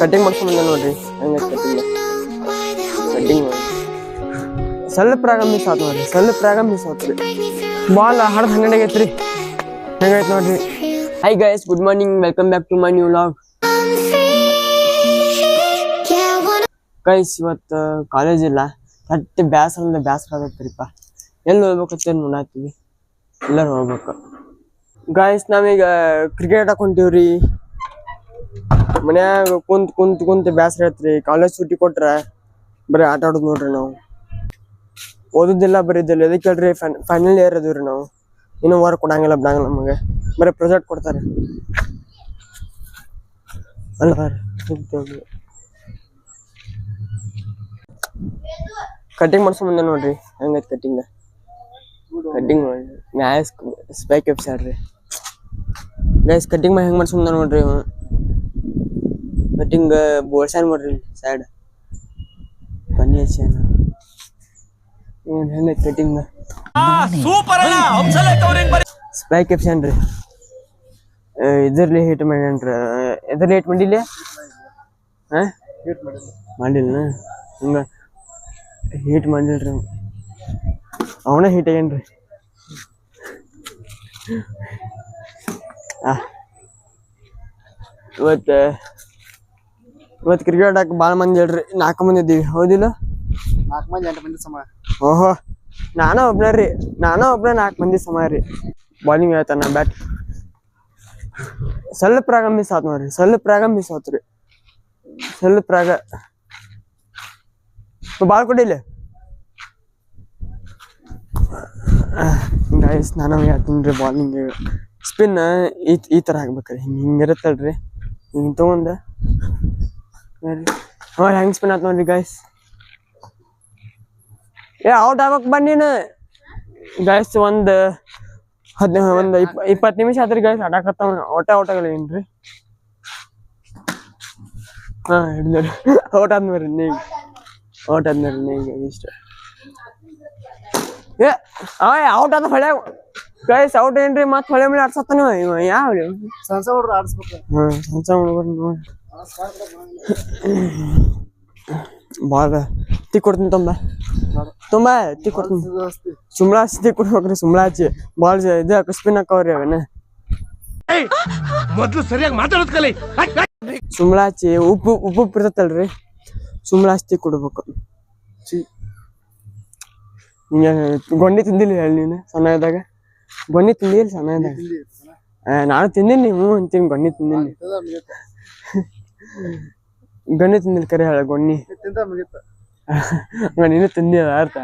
Cutting ಮಾಡ್ಕೊಂಡ್ ಬಂದೆ ನೋಡ್ರಿ. ಹೆಂಗ ಕಟಿಂಗ್ ಕಟಿಂಗ್ ಸ್ವಲ್ಪ ಮಿಸ್ ಆತ್ ನೋಡ್ರಿ ಸ್ವಲ್ಪ ರಾಗ ಮಿಸ್ ಬಾಲ್ ಹಡ್ದು ಹಂಗಡೆ ಆಗೈತ್ರಿ ಹೆಂಗೈತ್ ನೋಡ್ರಿ. Hi guys good morning welcome back to my new vlog guys ಇವತ್ತು ಕಾಲೇಜ್ ಇಲ್ಲ. ಕಟ್ಟಿ ಬ್ಯಾಸರ ಅಂದ್ರೆ ಬ್ಯಾಸರ ಆಗತ್ತರಿಪ್ಪ. ಎಲ್ಲಿ ಹೋಗ್ಬೇಕಂತ ನೋಡತ್ತೀವಿ. ಎಲ್ಲರೂ ಹೋಗ್ಬೇಕು. ಗಾಯ್ಸ್ ನಾವೀಗ ಕ್ರಿಕೆಟ್ ಹಾಕೊಂತೀವ್ರಿ ಮನ್ಯಾಗ ಕುಂತ ಕುಂತ್ ಕುಂತ ಬ್ಯಾಸರ ಐತ್ರಿ ಕಾಲೇಜ್ ಸೂಟಿ ಕೊಟ್ರ ಬರೀ ಆಟ ಆಡೋದು ನೋಡ್ರಿ ನಾವು. ಓದೋದಿಲ್ಲ, ಬರೀದಿಲ್ಲ. ಎದಕ್ಕೆ ಹೇಳ್ರಿ ಫೈನಲ್ ಇಯರ್ ಅದೀವ್ರಿ ನಾವು. ಇನ್ನೂ ವಾರ ಕೊಡಂಗಿಲ್ಲ ಬಿಡಂಗಿಲ್ಲ ನಮಗೆ. ಬರೀ ಪ್ರೊಜೆಕ್ಟ್ ಕೊಡ್ತಾರೆ. ಅಲ್ಲ ಕಟಿಂಗ್ ಮಾಡ್ಸ್ಕೊಂಡ್ ಬಂದೆ ನೋಡ್ರಿ. ಹೆಂಗೈತೆ ಕಟಿಂಗ್ ಕಟಿಂಗ್ ಮ್ಯಾಸ್ ಸ್ಪೈಕ್ ಎಪ್ಸ್ ರೀ ಗೈಸ್ ಕಟಿಂಗ್ ಹೆಂಗ್ ನೋಡ್ರಿ ಬಂದ ನೋಡ್ರಿ ಕಟಿಂಗ್ ಬೋಳ್ಸ್ಯಾನ್ ನೋಡ್ರಿ ಸೈಡ್ ಬನ್ನಿ ಹಚ್ಚಾನ ಏನ್ ಹೆಂಗೈತ್ ಕಟಿಂಗ್ ಸ್ಪೈಕ್ ಎಪ್ಸಾನ್ ರೀ. ಇದರಲ್ಲಿ ಹಿಟ್ ಮಾಡ್ಯಾನ್ರಿ ಇದರಲ್ಲಿ ಹಿಟ್ ಮಾಡಿಲ್ಲ? ಹಾ? ಮಾಡಿಲ್ಲ ಹಂಗ ಹೀಟ್ ಮಾಡಿಲ್ರಿ ಅವನ. ಹೀಟ್ ಆಗ್ಯಾನ್ರಿ ಆ. ಇವತ್ತು ಇವತ್ತು ಕ್ರಿಕೆಟ್ ಆಡಕ್ಕೆ ಭಾಳ ಮಂದಿ ಹೇಳ್ರಿ ನಾಲ್ಕು ಮಂದಿ ಇದ್ದೀವಿ ಹೌದಿಲ್ಲ? ನಾಲ್ಕು ಮಂದಿ ಎಂಟು ಮಂದಿ ಸಮ. ಓಹೋ ನಾನೂ ಒಬ್ಬನೇ ರೀ ನಾನೂ ಒಬ್ಬನೇ ನಾಲ್ಕು ಮಂದಿ ಸಮ ರೀ. ಬಾಲಿಂಗ್ ಹೇಳ್ತಾನ ಬ್ಯಾಟ್ ಸ್ವಲ್ಪ ರಾಗ ಮಿಸ್ ಆತ್ ನೋಡ್ರಿ ಸ್ವಲ್ಪ ರಾಗ ಮಿಸ್ ಆತ್ ರೀ. ಸ್ವಲ್ಪ ರಾಗ ಬಾಲ್ ಕೊಡಿಲ್ಲ ಗಾಯಸ್ ನಾನು ಹೇಳ್ತೀನಿ ರೀ ಬಾಲಿಂಗ್ ಸ್ಪಿನ್ ಈ ಈ ಥರ ಹಾಕ್ಬೇಕ್ರಿ ಹಿಂಗೆ ಹಿಂಗೆ ಇರುತ್ತಲ್ರಿ. ಹಿಂಗೆ ತೊಗೊಂಡು. ನೋಡಿ ಹೆಂಗೆ ಸ್ಪಿನ್ ಆತ್ ನೋಡ್ರಿ ಗೈಸ್ ಏ ಔಟ್ ಆಗ್ಬೇಕು ಬನ್ನಿನ ಗೈಸ್ ಒಂದು ಹದಿನೈದು ಒಂದು ಇಪ್ ಇಪ್ಪತ್ತು ನಿಮಿಷ ಆತ್ರಿ ಗೈಸ್ ಆಡಕತ್ತಾವ ಒಟ್ಟ ಔಟ್ ಹಾ ಹಾಂ ಹಿಡಿದ್ರಿ ಔಟ್ ಆದ್ಮೇಲೆ ನೀಗ ಔಟ್ ಆದ್ಮೇಲೆ ನೀಗ ಇಷ್ಟ ಏ ಅವ ಔಟ್ ಆದ ಹೊಳೆ ಗೈಸ್ ಔಟ್ ಏನ್ರಿ ಮತ್ತೆ ಹೊಳೆ ಮೇಲೆ ಆಡ್ಸತ್ತ ನೀವು ಯಾವ ಸಂಸ ಹುಡುಗರು ಆಡಿಸ್ಬೇಕು ಹಾಂ ಸಣ್ಣ ಸಣ್ಣ ಹುಡುಗರು ನೋಡಿ ಬಾಗ ತಿ ಕೊಡ್ತೀನಿ ತುಂಬ. ತುಂಬ ತಿ ಕೊಡ್ತೀನಿ. ಸುಮ್ಳಾ ಹಚ್ಚಿ ಕೊಡ್ಬೇಕ್ರಿ ಸುಮ್ಳಾ ಹಚ್ಚಿ ಬಾಲ್ ಇದು ಸ್ಪಿನ್ ಹಾಕವ್ರಿ ಅವನ್ನ ಮೊದ್ಲು ಸರಿಯಾಗಿ ಮಾತಾಡೋದ್ ಕಲಿ. ಸುಮ್ಳಾ ಹಚ್ಚಿ ಉಪ್ಪು ಉಪ್ಪು ಉಪ್ಪು ಇರ್ತೈತಲ್ರಿ. ಸುಮ್ಳಾ ಹಚ್ಚಿ ಕೊಡ್ಬೇಕು. ಹಿಂಗೆ ಗೊಂಡಿ ತಿಂದಿಲ್ಲ ಹೇಳಿ ನೀನು ಸಣ್ಣ ಇದ್ದಾಗ ಗೊಂಡಿ ತಿಂದಿಲ್ಲ ಸಣ್ಣ. ಇದ್ದಾಗ ನಾನು ತಿಂದೀನಿ ಹ್ಞೂ ಅಂತೀನಿ ಗೊಂಡಿ ತಿಂದೀನಿ. ಗಣ್ಣಿ ತಿಂದಿಲ್ಲ ಕರೆ ಹೇಳ ಗೊಣ್ಣಿ ತಿಂತ ಮುಗಿತ ತಿಂದಿಲ್ಲ ಅರ್ಥ.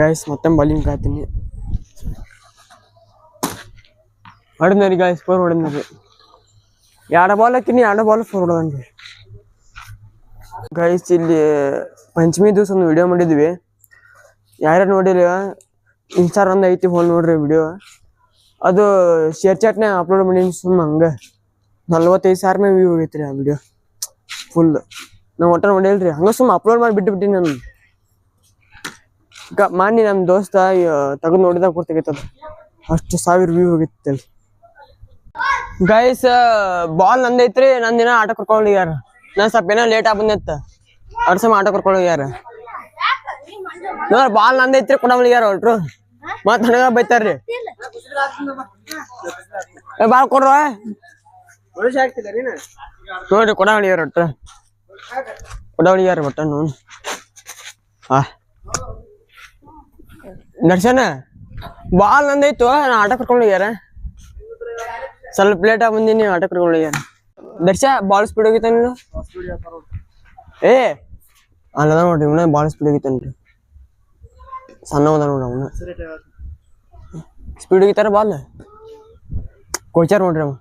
ಗಾಯ್ಸ್ ಮತ್ತೆ ಬಾಲಿಂಗ್ ಕಾತೀನಿ ಹೊಡೆದ್ರಿ ಗಾಯ್ಸ್ ಫೋರ್ ಹೊಡೆದ್ರಿ ಎರಡು ಬಾಲ್ ಹಾಕಿನಿ ಎರಡು ಬಾಲ್ ಫೋರ್ ಹೊಡೆದನ್ರಿ ಗೈಸ್ ಇಲ್ಲಿ ಪಂಚಮಿ ದಿವಸ ಒಂದು ವಿಡಿಯೋ ಮಾಡಿದ್ವಿ. ಯಾರ್ಯಾರು ನೋಡಿಲ್ಲ ಒಂದು ಐತಿ ಹೋಲ್ ನೋಡ್ರಿ ವಿಡಿಯೋ ಅದು ಶೇರ್ ಚಾಟ್ನೇ ಅಪ್ಲೋಡ್ ಮಾಡೀನಿ ಸುಮ್ಮ ಹಂಗೆ. ನಲ್ವತ್ತೈದು ಸಾವಿರ ಮೇಲೆ ವ್ಯೂ ಆಗೈತ್ರಿ ಆ ವಿಡಿಯೋ ಫುಲ್ ನಾವು ಒಟ್ಟ ನೋಡಿಲ್ರಿ ಹಂಗ ಸುಮ್ಮ ಅಪ್ಲೋಡ್ ಮಾಡಿ ಬಿಟ್ಟು ಬಿಟ್ಟಿನಿ ನಾನು. ಈಗ ಮಾನಿ ನಮ್ಮ ದೋಸ್ತ ತೆಗೆದು ನೋಡಿದಾಗ ಗೊತ್ತಾಗೈತದ ಅಷ್ಟು ಸಾವಿರ ವ್ಯೂ ಹೋಗಿತ್ತಲ್ಲಿ ಗೈಸ್ ಬಾಲ್ ನಂದೈತ್ರಿ ನನ್ನ ದಿನ ಆಟ ಕರ್ಕೊಂಡು ಹೋಗ್ಯಾರ ನಾನು ಸ್ವಲ್ಪ ಏನೋ ಲೇಟ್ ಆಗಿ ಬಂದಿತ್ತ. ಅವ್ರ ಸಮ ಆಟ ಕರ್ಕೊಂಡು ಹೋಗ್ಯಾರ ನೋಡ್ರಿ ಬಾಲ್ ನಂದೈತ್ರಿ ಯಾರ ಹೊಟ್ರು ಮತ್ತೆ ನನಗ ಬೈತಾರ್ರಿ. ಬಾಲ್ ಕೊಡ್ರ? ನೋಡ್ರಿ ಕೊಡವಳಿಯಾರ ಒಟ್ಟ ಕೊಡವಳಿಯಾರ ಒಟ್ಟ ನೋ ಹಾ ಬಾಲ್ ನಂದೈತು ನಾ ಆಟ ಕರ್ಕೊಂಡು ಹೋಗ್ಯಾರ. ಸ್ವಲ್ಪ ಲೇಟ್ ಆಗಿ ಬಂದೀನಿ, ಆಟ ಕರ್ಕೊಂಡು ಹೋಗ್ಯಾರ. ದರ್ಶ, ಬಾಲ್ ಸ್ಪೀಡ್ ಹೋಗಿತ್ತ ನೀನು ಏ, ಅಲ್ಲದ ನೋಡ್ರಿ, ಇವನ ಬಾಲ್ ಸ್ಪೀಡ್ ಹೋಗಿತ್ತನ್ರಿ ಸಣ್ಣ ಅದ ನೋಡ್ರಿ ಅವನು. Speed ಹೋಗಿತ್ತಾರ ball? ಕೋಚಾರ್ ನೋಡ್ರಿ ಅವ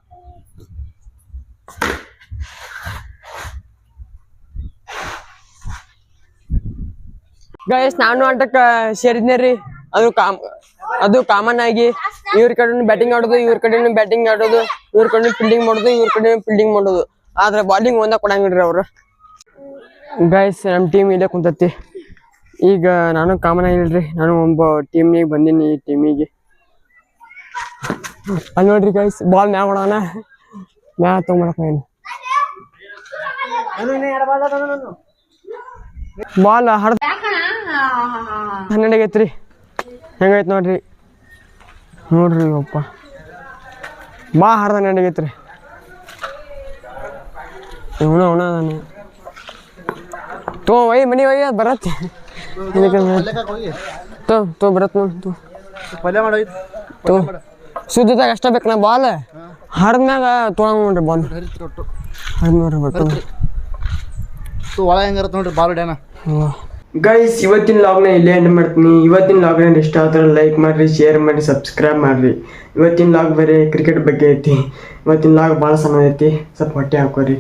ಗೈಸ್ ನಾನು ಆಟಕ್ಕೆ ಸೇರಿದ್ನೆ ರೀ. ಅದು ಕಾಮ್, ಅದು ಕಾಮನ್ ಆಗಿ ಇವ್ರ ಕಡೆ ಬ್ಯಾಟಿಂಗ್ ಆಡೋದು, ಇವ್ರ ಕಡೆ ಬ್ಯಾಟಿಂಗ್ ಆಡೋದು, ಇವ್ರ ಕಡೆ ಫೀಲ್ಡಿಂಗ್ ಮಾಡೋದು, ಇವ್ರ ಕಡೆ ಫೀಲ್ಡಿಂಗ್ ಮಾಡೋದು. ಆದ್ರೆ ಬಾಲಿಂಗ್ ಒಂದ ಕೊಡಂಗಿಲ್ರಿ ಅವ್ರು. ಗೈಸ್ ನಮ್ಮ ಟೀಮ್ ಇಲ್ಲೇ ಕುಂತತಿ. ಈಗ ನಾನು ಕಾಮನ್ ಆಗಿಲ್ರಿ. ನಾನು ಒಬ್ಬ ಟೀಮ್ನಿಗೆ ಬಂದೀನಿ, ಈ ಟೀಮಿಗೆ ಅಲ್ಲಿ ನೋಡ್ರಿ ಗೈಸ್ ಬಾಲ್ ಮ್ಯಾಗ ಮಾಡೋಣ ಮ್ಯಾ ತೊಗೊಂಬರಪ್ಪ ಏನು ಬಾಲ್ ನಾನು ಹರ್ದ ಹನ್ನೆರಡು ಆಗೈತ್ರಿ ಹೆಂಗೈತೆ ನೋಡ್ರಿ. ನೋಡ್ರಿ ಅಪ್ಪ ಬಾ ಹರ್ದ ಹನ್ನೆರಡು ಆಗೈತ್ರಿ ಉಣ ಅವನ ಅದಾನೆ. ತೋ ಒಯ್ ಮನಿ ಒಯ್ಯ ಅದ್ ಬರತ್ತೆ ತೋ ತೋ ಬರತ್ ನೋಡಿ ತೋ. ತೋ. ಶುದ್ಧದಾಗ ಅಷ್ಟ ಬೇಕು ನಾ ಬಾಲ್? ಹರ್ದ್ಮ್ಯಾಗ ತೊಳಂಗ್ ನೋಡ್ರಿ ಬಾಲ್. ಹರ್ದ್ ನೋಡ್ರಿ ಬರ್ತಾವ. ತು ಒಳ ಹೆಂಗಿರುತ್ತೆ ನೋಡ್ರಿ ಬಾಲ್ ಡೇನ ಗೈಸ್ ಇವತ್ತಿನ ಲಾಗ್ನ ಇಲ್ಲೇ ಎಂಡ್ ಮಾಡ್ತೀನಿ. ಇವತ್ತಿನ ಲಾಗ್ನ ಇಷ್ಟ ಆದ್ರೆ ಲೈಕ್ ಮಾಡ್ರಿ ಶೇರ್ ಮಾಡಿ ಸಬ್ಸ್ಕ್ರೈಬ್ ಮಾಡ್ರಿ. ಇವತ್ತಿನ ಲಾಗ್ ಬರೀ ಕ್ರಿಕೆಟ್ ಬಗ್ಗೆ ಐತಿ. ಇವತ್ತಿನ ಲಾಗ್ ಭಾಳ ಸಣ್ಣ ಐತಿ. ಸ್ವಲ್ಪ ಹೊಟ್ಟೆ ಹಾಕೋರಿ.